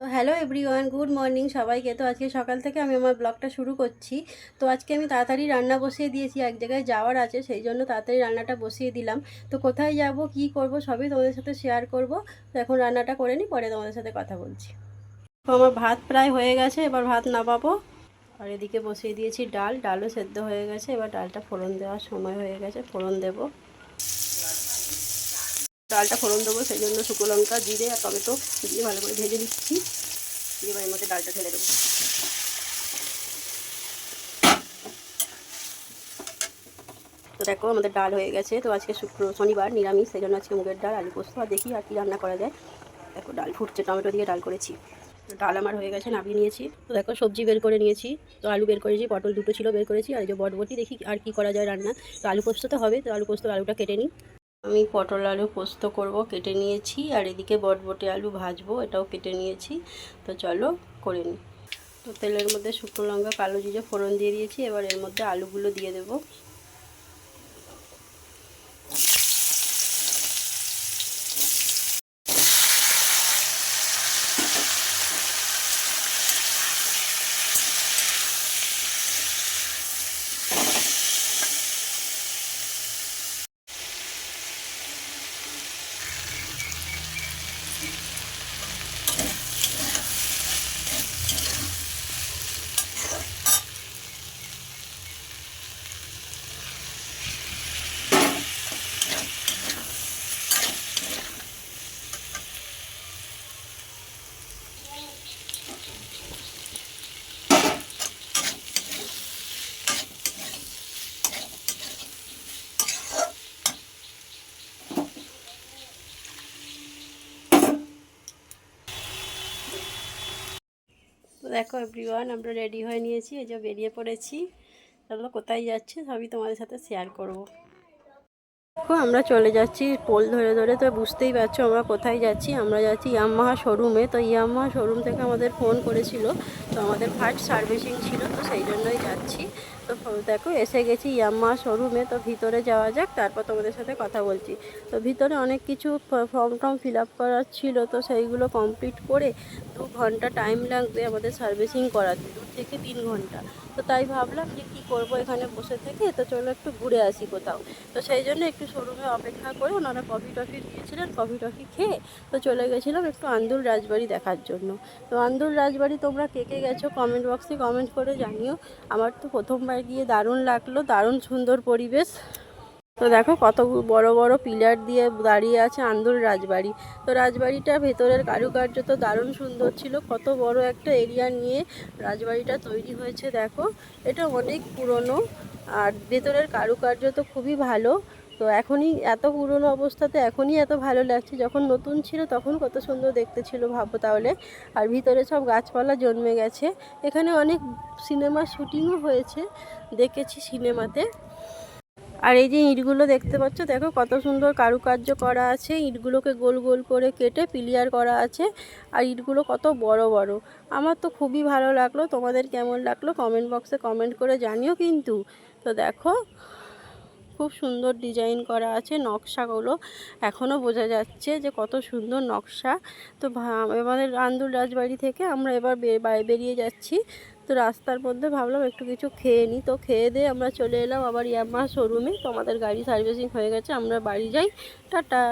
তো hello everyone, good morning সবাইকে। তো আজকে সকাল থেকে আমি আমার ব্লগটা শুরু করছি। তো আজকে আমি তাড়াতাড়ি রান্না বসিয়ে দিয়েছি, এক জায়গায় যাওয়ার আছে, সেই জন্য তাড়াতাড়ি রান্নাটা বসিয়ে দিলাম। তো কোথায় যাব, কি করব, সবই তোমাদের সাথে শেয়ার করব। তো এখন রান্নাটা করে নিই, পরে তোমাদের সাথে কথা বলছি। তো আমার ভাত প্রায় হয়ে গেছে, এবার ভাত নামাবো। আর এদিকে বসিয়ে দিয়েছি ডাল, ডালও সেদ্ধ হয়ে গেছে, এবার ডালটা ফোড়ন দেওয়ার সময় হয়ে গেছে, ফোড়ন দেবো। ডালটা ফোড়ন দেবো, সেই জন্য শুকনো লঙ্কা, জিরে আর টমেটো দিয়ে ভালো করে ভেজে নিচ্ছি। এবার এর মধ্যে ডালটা ঢেলে দেবো। তো দেখো, আমাদের ডাল হয়ে গেছে। তো আজকে শুক্র, শনিবার, নিরামিষ, সেই জন্য আজকে মুগের ডাল, আলু পোস্ত, আর দেখি আর কি রান্না করা যায়। দেখো, ডাল ফুটছে, টমেটো দিয়ে ডাল করেছি। ডাল আমার হয়ে গেছে, নামিয়ে নিয়েছি। তো দেখো, সবজি বের করে নিয়েছি। তো আলু বের করেছি, পটল দুটো ছিল বের করেছি, আর এই যে বটবটি, দেখি আর কি করা যায় রান্না। তো আলু পোস্ত তো হবে, তো আলু পোস্ত আলুটা কেটে নিই। আমি পটল আলু পোস্ত করব, কেটে নিয়েছি, আর এদিকে বটবটে আলু ভাজবো, এটাও কেটে নিয়েছি। তো চলো করে নিই। তো তেলের মধ্যে শুকনো লঙ্কা, কালো জিরে, ফোড়ন দিয়ে দিয়েছি, এবার এর মধ্যে আলুগুলো দিয়ে দেবো। তো দেখো এভরিওয়ান আমরা রেডি হয়ে নিয়েছি, এই যে বেরিয়ে পড়েছি। তাহলে কোথায় যাচ্ছে সবই তোমাদের সাথে শেয়ার করব। দেখো, আমরা চলে যাচ্ছি পোল ধরে ধরে, তো বুঝতেই পারছ আমরা কোথায় যাচ্ছি। আমরা যাচ্ছি ইয়ামাহা শোরুমে তো ইয়ামাহা শোরুম থেকে আমাদের ফোন করেছিল, তো আমাদের ফার্স্ট সার্ভিসিং ছিল, তো সেই জন্যই যাচ্ছি। তো দেখো, এসে গেছি ইয়াম্মা শোরুমে তো ভিতরে যাওয়া যাক, তারপর তোমাদের সাথে কথা বলছি। তো ভিতরে অনেক কিছু ফর্ম টর্ম ফিল আপ করার ছিল, তো সেইগুলো কমপ্লিট করে দু ঘণ্টা টাইম লাগবে আমাদের সার্ভিসিং করাতে থেকে তিন ঘণ্টা। তো তাই ভাবলাম যে কী করব এখানে বসে থেকে, তো চলো একটু ঘুরে আসি কোথাও। তো সেই জন্য একটু শোরুমে অপেক্ষা করে ওনারা কফি টফি দিয়েছিলেন কফি টফি খেয়ে তো চলে গেছিলাম একটু আন্দুল রাজবাড়ি দেখার জন্য। তো আন্দুল রাজবাড়ি তোমরা কে কে গেছো কমেন্ট বক্সে কমেন্ট করে জানিও। আমার তো প্রথমবার গিয়ে দারুণ লাগল, দারুণ সুন্দর পরিবেশ। তো দেখো কত বড় বড় পিলার দিয়ে দাঁড়িয়ে আছে আন্দুল রাজবাড়ি। তো রাজবাড়িটা ভেতরের কারুকার্য তো দারুণ সুন্দর ছিল। কত বড় একটা এরিয়া নিয়ে রাজবাড়িটা তৈরি হয়েছে, দেখো। এটা অনেক পুরনো আর ভেতরের কারুকার্য তো খুবই ভালো। তো এখনই এত পুরনো অবস্থাতে এখনই এত ভালো লাগছে। যখন নতুন ছিল তখন কত সুন্দর দেখতে ছিল, ভাবো তাহলে। আর ভিতরে সব গাছপালা জন্মে গেছে। এখানে অনেক সিনেমা শুটিংও হয়েছে, দেখেছি সিনেমাতে। আর এই যে ইঁটগুলো দেখতে পাচ্ছ, দেখো কত সুন্দর কারুকার্য করা আছে। ইঁটগুলোকে গোল গোল করে কেটে পিলিয়ার করা আছে। আর ইঁটগুলো কত বড় বড়। আমার তো খুবই ভালো লাগল। তোমাদের কেমন লাগল? কমেন্ট বক্সে কমেন্ট করে জানিও কিন্তু। তো দেখো খুব সুন্দর ডিজাইন করা আছে নকশাগুলো। এখনও বোঝা যাচ্ছে যে কত সুন্দর নকশা। তো আমাদের আন্দুল রাজবাড়ি থেকে আমরা এবার বেরিয়ে যাচ্ছি। তো রাস্তার মধ্যে ভাবলাম একটু কিছু খেয়ে নিই তো খেয়ে দিয়ে আমরা চলে এলাম আবার ইয়ামা শোরুমে তো আমাদের গাড়ি সার্ভিসিং হয়ে গেছে, আমরা বাড়ি যাই। টাটা!